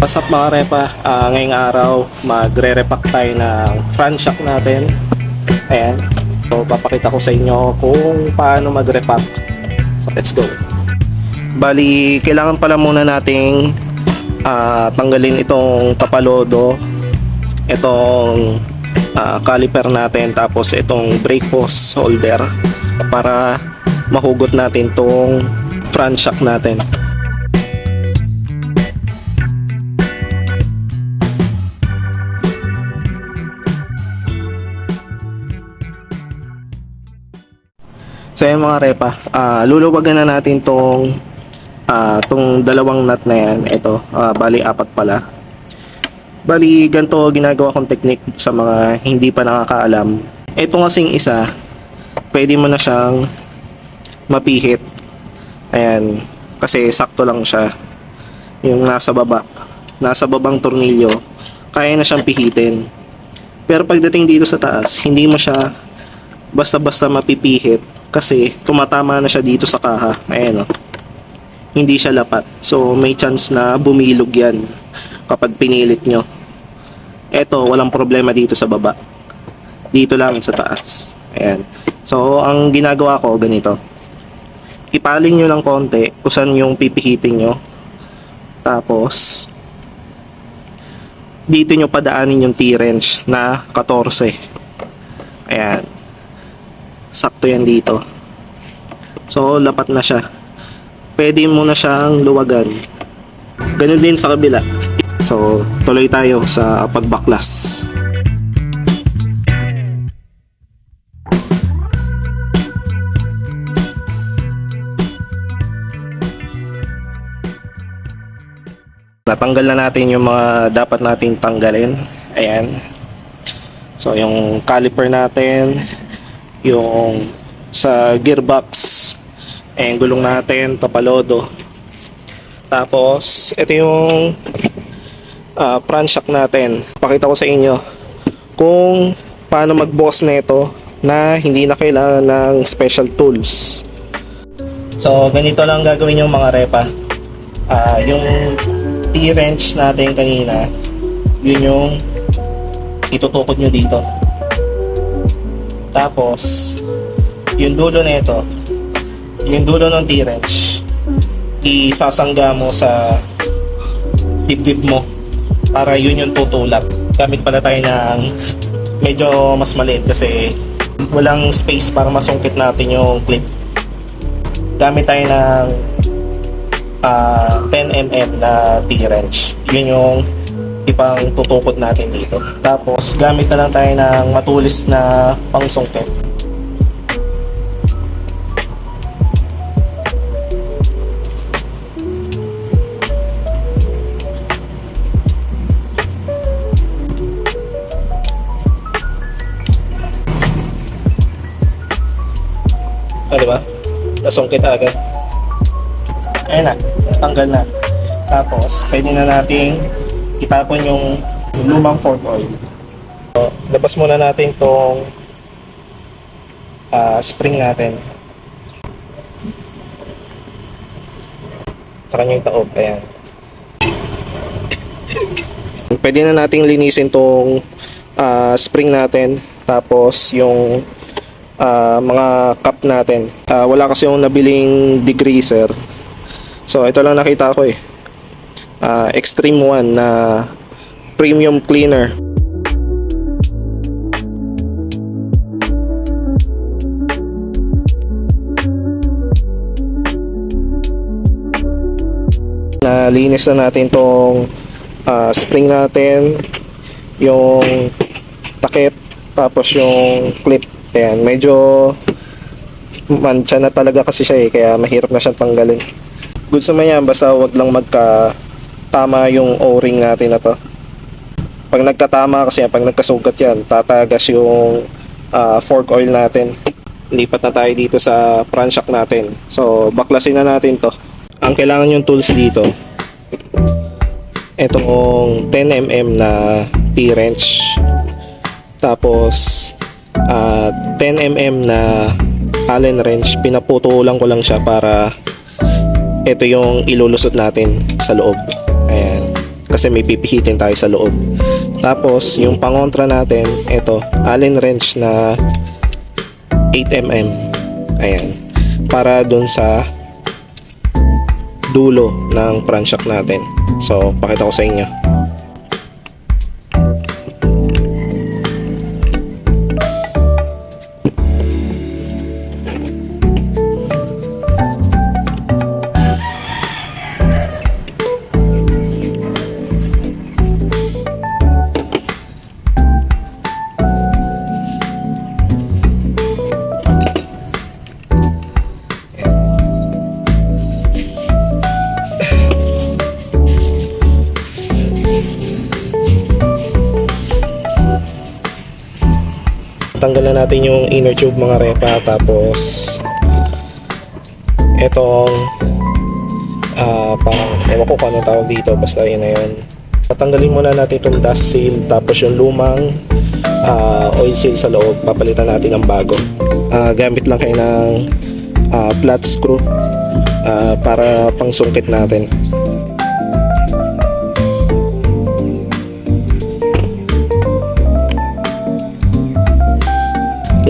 What's up mga repa? Ah, ngayong araw, magre-repack tayo ng front shock natin. Ayan. So, papakita ko sa inyo kung paano mag-repack. So, let's go. Bali, kailangan pala muna nating ah, tanggalin itong kapalodo, itong ah, caliper natin, tapos itong brake post holder para mahugot natin tong front shock natin. So yun mga repa, ah luluwagan na natin tong ah tong dalawang nut na yan. Ito, ah, bali apat pala. Bali ganito ginagawa kong technique sa mga hindi pa nakakaalam. Ito kasing isa, pwede mo na siyang mapihit. Ayan, kasi sakto lang siya. Yung nasa baba, nasa babang tornilyo, kaya na siyang pihitin. Pero pagdating dito sa taas, hindi mo siya basta-basta mapipihit kasi tumatama na siya dito sa kaha. Ayan o. Hindi siya lapat. So, may chance na bumilog yan kapag pinilit nyo. Eto, walang problema dito sa baba. Dito lang sa taas. Ayan. So, ang ginagawa ko, ganito. Ipaling nyo ng konti kung saan yung pipihitin nyo. Tapos, dito nyo padaanin yung T-wrench na 14. Ayan sakto yan dito. So, lapat na siya. Pwede mo na siyang luwagan. Ganun din sa kabila. So, tuloy tayo sa pagbaklas. Natanggal na natin yung mga dapat nating tanggalin. Ayan. So, yung caliper natin, yung sa gearbox. Eh gulong natin tapalodo. Tapos ito yung uh, front shock natin. Pakita ko sa inyo kung paano magbukas nito na hindi na kailangan ng special tools. So ganito lang gagawin yung mga repa. Ah, yung T-wrench natin kanina yun yung itutukod nyo dito tapos, yung dulo nito, yung dulo ng T-wrench, isasangga mo sa dibdib mo para yun yung tutulak. Gamit pala tayo ng medyo mas maliit kasi walang space para masungkit natin yung clip. Gamit tayo ng ah, 10mm na T-wrench. Yun yung ipang tutukod natin dito. Tapos, gamit na lang tayo ng matulis na pangsungkit. Ah, di ba? Nasungkit agad. Ayun na, tanggal na. Tapos, pwede na nating itapon yung lumang fork oil. So, labas muna natin tong ah, spring natin. Saka yung taob, ayan. Pwede na nating linisin tong ah, spring natin. Tapos yung ah, mga cup natin. Ah, wala kasi yung nabiling degreaser. So ito lang nakita ko eh uh, Extreme 1 na premium cleaner. Nalinis na natin tong ah, spring natin, yung takip, tapos yung clip. Ayan, medyo mancha na talaga kasi siya eh, kaya mahirap na siyang tanggalin. Good sa yan, basta wag lang magka tama yung o-ring natin na to. Pag nagtatama kasi pag nagkasugat yan, tatagas yung ah, fork oil natin. Lipat na tayo dito sa front shock natin. So, baklasin na natin to. Ang kailangan yung tools dito, itong 10mm na T-wrench. Tapos, ah, 10mm na Allen wrench. Pinaputulan ko lang siya para ito yung ilulusot natin sa loob. Ayan. kasi may pipihitin tayo sa loob. Tapos, yung pangontra natin, ito, Allen wrench na 8mm. Ayan. Para dun sa dulo ng front shock natin. So, pakita ko sa inyo. Tanggalan natin yung inner tube mga repa. Tapos etong ah parang ewan ko kung tawag dito. Basta yun na yun. Tatanggalin muna natin itong dust seal. Tapos yung lumang ah, oil seal sa loob. Papalitan natin ng bago. Ah, gamit lang kayo ng ah, flat screw ah, para pangsungkit natin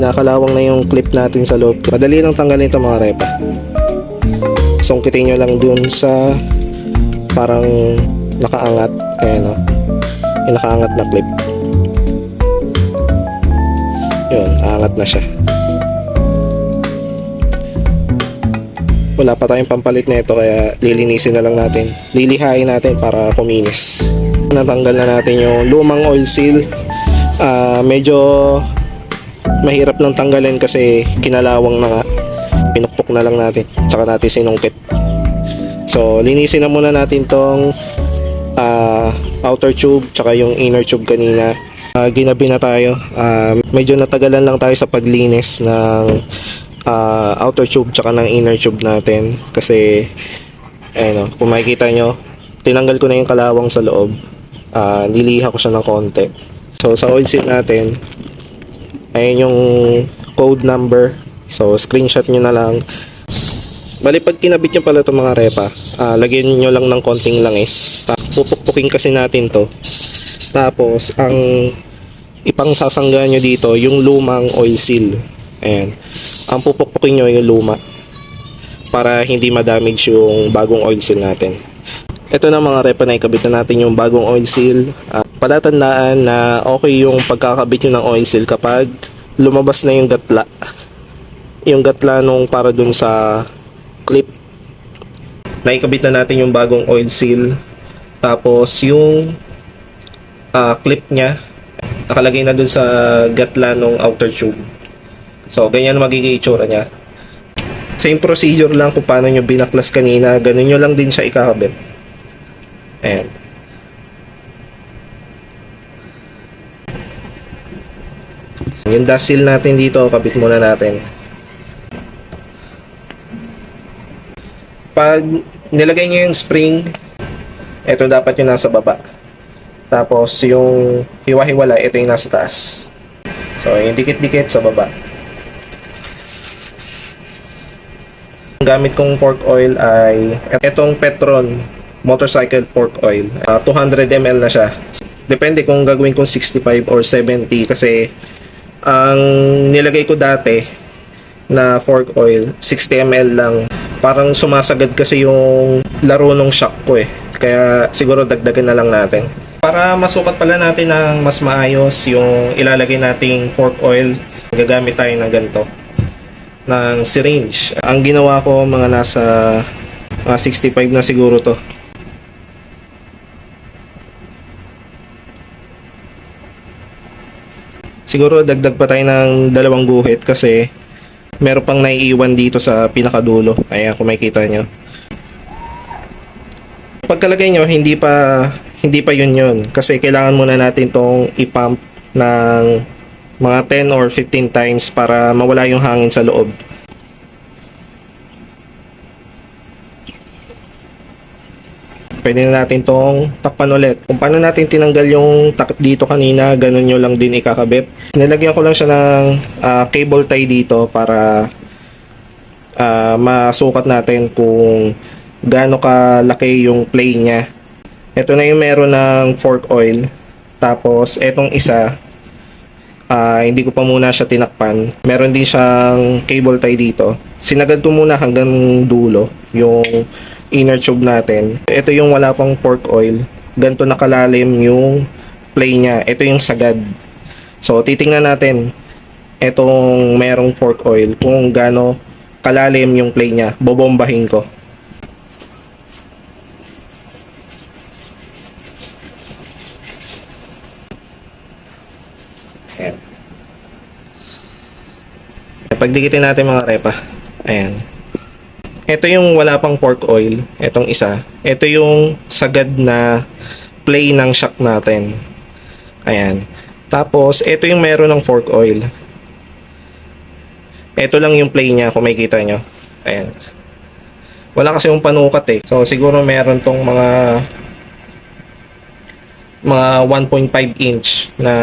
kinakalawang na yung clip natin sa loob. Madali lang tanggalin ito mga repa. Sungkitin nyo lang dun sa parang nakaangat. Ayan o. Yung nakaangat na clip. Yun, aangat na siya. Wala pa tayong pampalit na ito kaya lilinisin na lang natin. Lilihain natin para kuminis. Natanggal na natin yung lumang oil seal. Ah, medyo mahirap lang tanggalin kasi kinalawang na nga. Pinukpok na lang natin. Tsaka natin sinungkit. So linisin na muna natin tong ah, outer tube tsaka yung inner tube kanina. Ah, ginabi na tayo. Ah, medyo natagalan lang tayo sa paglinis ng ah, outer tube tsaka ng inner tube natin. Kasi ayun o, kung makikita nyo tinanggal ko na yung kalawang sa loob. Ah, niliha ko siya ng konti. So sa oil seal natin Ayan yung code number. So, screenshot nyo na lang. Bali, pag kinabit nyo pala itong mga repa, ah, lagyan nyo lang ng konting langis. Pupukpukin kasi natin to. Tapos, ang ipang sasangga nyo dito, yung lumang oil seal. Ayan. Ang pupukpukin nyo yung luma. Para hindi ma-damage yung bagong oil seal natin. Ito na mga repa na ikabit na natin yung bagong oil seal. Ah, palatandaan na okay yung pagkakabit nyo ng oil seal kapag lumabas na yung gatla. Yung gatla nung para dun sa clip. Naikabit na natin yung bagong oil seal. Tapos yung ah, clip niya nakalagay na dun sa gatla nung outer tube. So, ganyan magiging itsura niya. Same procedure lang kung paano nyo binaklas kanina. Ganun nyo lang din siya ikakabit. Ayan. Yung dust seal natin dito, kabit muna natin. Pag nilagay nyo yung spring, ito dapat yung nasa baba. Tapos yung hiwa-hiwala, ito yung nasa taas. So, yung dikit-dikit sa baba. Gamit kong fork oil ay itong Petron motorcycle fork oil. Ah, 200 ml na siya. Depende kung gagawin kong 65 or 70 kasi ang nilagay ko dati na fork oil 60 ml lang. Parang sumasagad kasi yung laro ng shock ko eh. Kaya siguro dagdagan na lang natin. Para masukat pala natin ng mas maayos yung ilalagay nating fork oil, gagamit tayo ng ganito ng syringe. Ang ginawa ko mga nasa mga 65 na siguro to. Siguro dagdag pa tayo ng dalawang guhit kasi meron pang naiiwan dito sa pinakadulo. Ayan kung makikita nyo. Pagkalagay nyo, hindi pa hindi pa yun yun. Kasi kailangan muna natin tong ipump ng mga 10 or 15 times para mawala yung hangin sa loob. Pwede na natin tong takpan ulit. Kung paano natin tinanggal yung takip dito kanina, ganun nyo lang din ikakabit. Nilagyan ko lang siya ng ah, cable tie dito para ah, masukat natin kung gaano kalaki yung play niya Ito na yung meron ng fork oil. Tapos, etong isa, ah, hindi ko pa muna siya tinakpan. Meron din siyang cable tie dito. Sinagad ko muna hanggang dulo, yung inner tube natin. Ito yung wala pang fork oil. Ganto nakalalim yung play niya. Ito yung sagad. So, titingnan natin etong merong fork oil kung gaano kalalim yung play niya. Bobombahin ko. Ayan. Pagdikitin natin mga repa. Ayan. Ito yung wala pang pork oil. Itong isa. Ito yung sagad na play ng shock natin. Ayan. Tapos, ito yung meron ng fork oil. Ito lang yung play niya kung makikita nyo. Ayan. Wala kasi yung panukat eh. So, siguro meron tong mga mga 1.5 inch na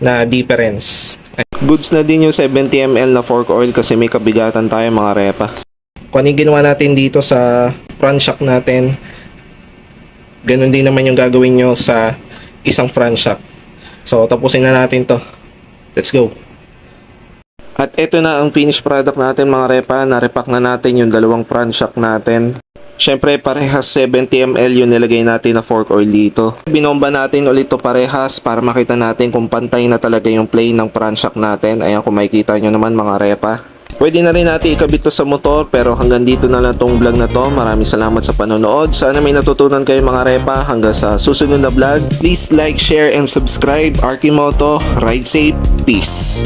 na difference. Goods na din yung 70 ml na fork oil kasi may kabigatan tayo mga repa. Kung ano ginawa natin dito sa front shock natin, ganun din naman yung gagawin nyo sa isang front shock. So, tapusin na natin to. Let's go. At ito na ang finished product natin mga repa. Narepack na natin yung dalawang front shock natin. Siyempre parehas 70 ml yung nilagay natin na fork oil dito. Binomba natin ulit to parehas para makita natin kung pantay na talaga yung plane ng front shock natin. Ayan kung makikita nyo naman mga repa. Pwede na rin natin ikabit to sa motor pero hanggang dito na lang tong vlog na to. Maraming salamat sa panonood. Sana may natutunan kayo mga repa hanggang sa susunod na vlog. Please like, share, and subscribe. Arkimoto, ride safe, peace.